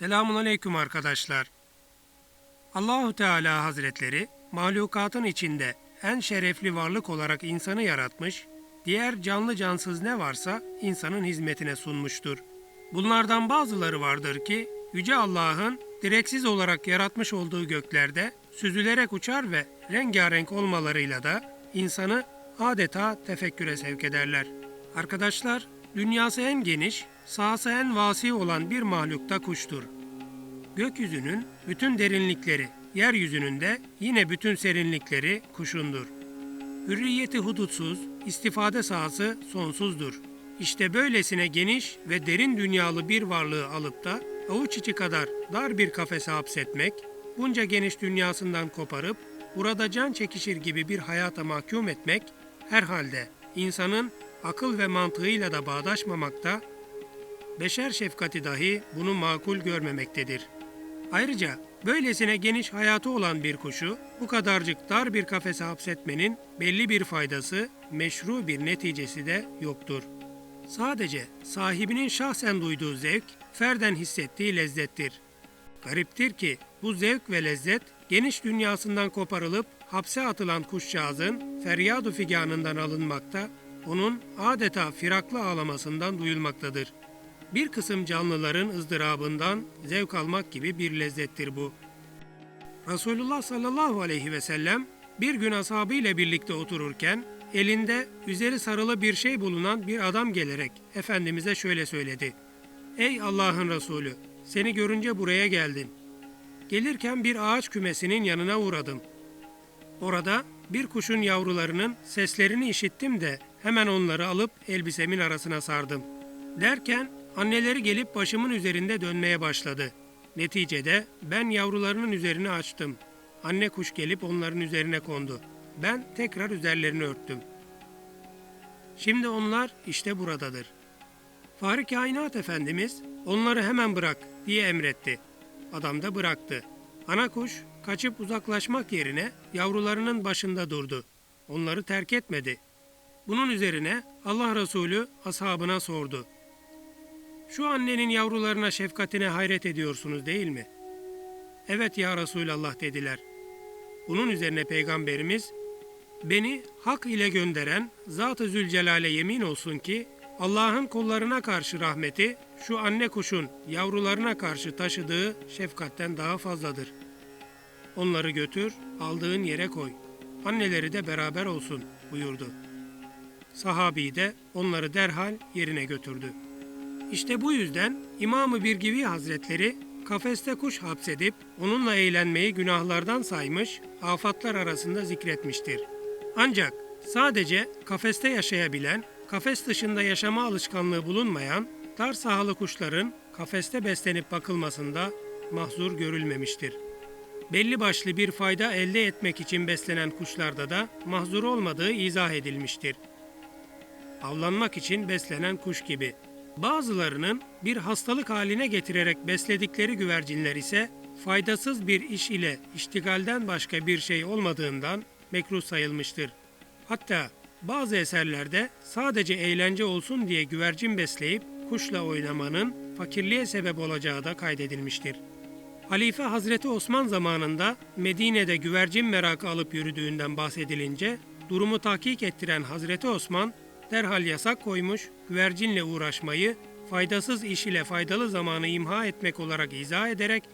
Selamun aleyküm arkadaşlar. Allahu Teala Hazretleri mahlukatın içinde en şerefli varlık olarak insanı yaratmış, diğer canlı cansız ne varsa insanın hizmetine sunmuştur. Bunlardan bazıları vardır ki Yüce Allah'ın direksiz olarak yaratmış olduğu göklerde süzülerek uçar ve rengarenk olmalarıyla da insanı adeta tefekküre sevk ederler. Arkadaşlar, dünyası en geniş, en vasi olan bir mahluk da kuştur. Gökyüzünün bütün derinlikleri, yeryüzünün de yine bütün serinlikleri kuşundur. Hürriyeti hudutsuz, istifade sahası sonsuzdur. İşte böylesine geniş ve derin dünyalı bir varlığı alıp da avuç içi kadar dar bir kafese hapsetmek, bunca geniş dünyasından koparıp burada can çekişir gibi bir hayata mahkum etmek herhalde insanın akıl ve mantığıyla da bağdaşmamakta, beşer şefkati dahi bunu makul görmemektedir. Ayrıca böylesine geniş hayatı olan bir kuşu bu kadarcık dar bir kafese hapsetmenin belli bir faydası, meşru bir neticesi de yoktur. Sadece sahibinin şahsen duyduğu zevk, ferden hissettiği lezzettir. Gariptir ki bu zevk ve lezzet geniş dünyasından koparılıp hapse atılan kuşcağızın feryadu figanından alınmakta, onun adeta firaklı ağlamasından duyulmaktadır. Bir kısım canlıların ızdırabından zevk almak gibi bir lezzettir bu. Resulullah sallallahu aleyhi ve sellem bir gün ashabı ile birlikte otururken elinde üzeri sarılı bir şey bulunan bir adam gelerek Efendimiz'e şöyle söyledi. Ey Allah'ın Resulü seni görünce buraya geldim. Gelirken bir ağaç kümesinin yanına uğradım. Orada bir kuşun yavrularının seslerini işittim de hemen onları alıp elbisemin arasına sardım. Derken anneleri gelip başımın üzerinde dönmeye başladı. Neticede ben yavrularının üzerini açtım. Anne kuş gelip onların üzerine kondu. Ben tekrar üzerlerini örttüm. Şimdi onlar işte buradadır. Fahri Kainat Efendimiz onları hemen bırak diye emretti. Adam da bıraktı. Ana kuş kaçıp uzaklaşmak yerine yavrularının başında durdu. Onları terk etmedi. Bunun üzerine Allah Resulü ashabına sordu. Şu annenin yavrularına şefkatine hayret ediyorsunuz değil mi? Evet ya Resulallah dediler. Bunun üzerine Peygamberimiz, beni hak ile gönderen Zat-ı Zülcelal'e yemin olsun ki Allah'ın kullarına karşı rahmeti şu anne kuşun yavrularına karşı taşıdığı şefkatten daha fazladır. Onları götür, aldığın yere koy. Anneleri de beraber olsun buyurdu. Sahabi de onları derhal yerine götürdü. İşte bu yüzden İmam-ı Birgivi Hazretleri kafeste kuş hapsedip onunla eğlenmeyi günahlardan saymış, afatlar arasında zikretmiştir. Ancak sadece kafeste yaşayabilen, kafes dışında yaşama alışkanlığı bulunmayan dar sahalı kuşların kafeste beslenip bakılmasında mahzur görülmemiştir. Belli başlı bir fayda elde etmek için beslenen kuşlarda da mahzur olmadığı izah edilmiştir. Avlanmak için beslenen kuş gibi. Bazılarının bir hastalık haline getirerek besledikleri güvercinler ise faydasız bir iş ile iştigalden başka bir şey olmadığından mekruh sayılmıştır. Hatta bazı eserlerde sadece eğlence olsun diye güvercin besleyip kuşla oynamanın fakirliğe sebep olacağı da kaydedilmiştir. Halife Hazreti Osman zamanında Medine'de güvercin merakı alıp yürüdüğünden bahsedilince durumu tahkik ettiren Hazreti Osman derhal yasak koymuş, güvercinle uğraşmayı faydasız iş ile faydalı zamanı imha etmek olarak izah ederek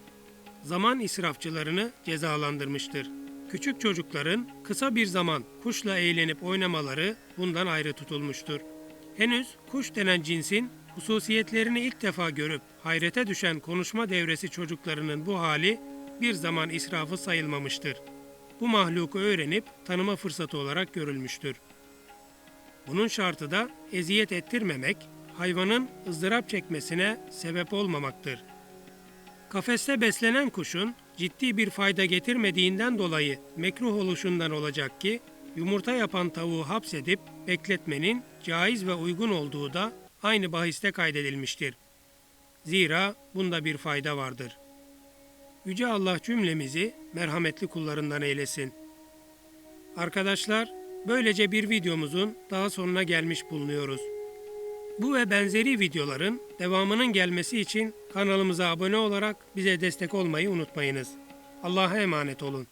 zaman israfçılarını cezalandırmıştır. Küçük çocukların kısa bir zaman kuşla eğlenip oynamaları bundan ayrı tutulmuştur. Henüz kuş denen cinsin hususiyetlerini ilk defa görüp hayrete düşen konuşma devresi çocuklarının bu hali bir zaman israfı sayılmamıştır. Bu mahluku öğrenip tanıma fırsatı olarak görülmüştür. Bunun şartı da eziyet ettirmemek, hayvanın ızdırap çekmesine sebep olmamaktır. Kafeste beslenen kuşun ciddi bir fayda getirmediğinden dolayı mekruh oluşundan olacak ki yumurta yapan tavuğu hapsedip bekletmenin caiz ve uygun olduğu da aynı bahiste kaydedilmiştir. Zira bunda bir fayda vardır. Yüce Allah cümlemizi merhametli kullarından eylesin. Arkadaşlar, böylece bir videomuzun daha sonuna gelmiş bulunuyoruz. Bu ve benzeri videoların devamının gelmesi için kanalımıza abone olarak bize destek olmayı unutmayınız. Allah'a emanet olun.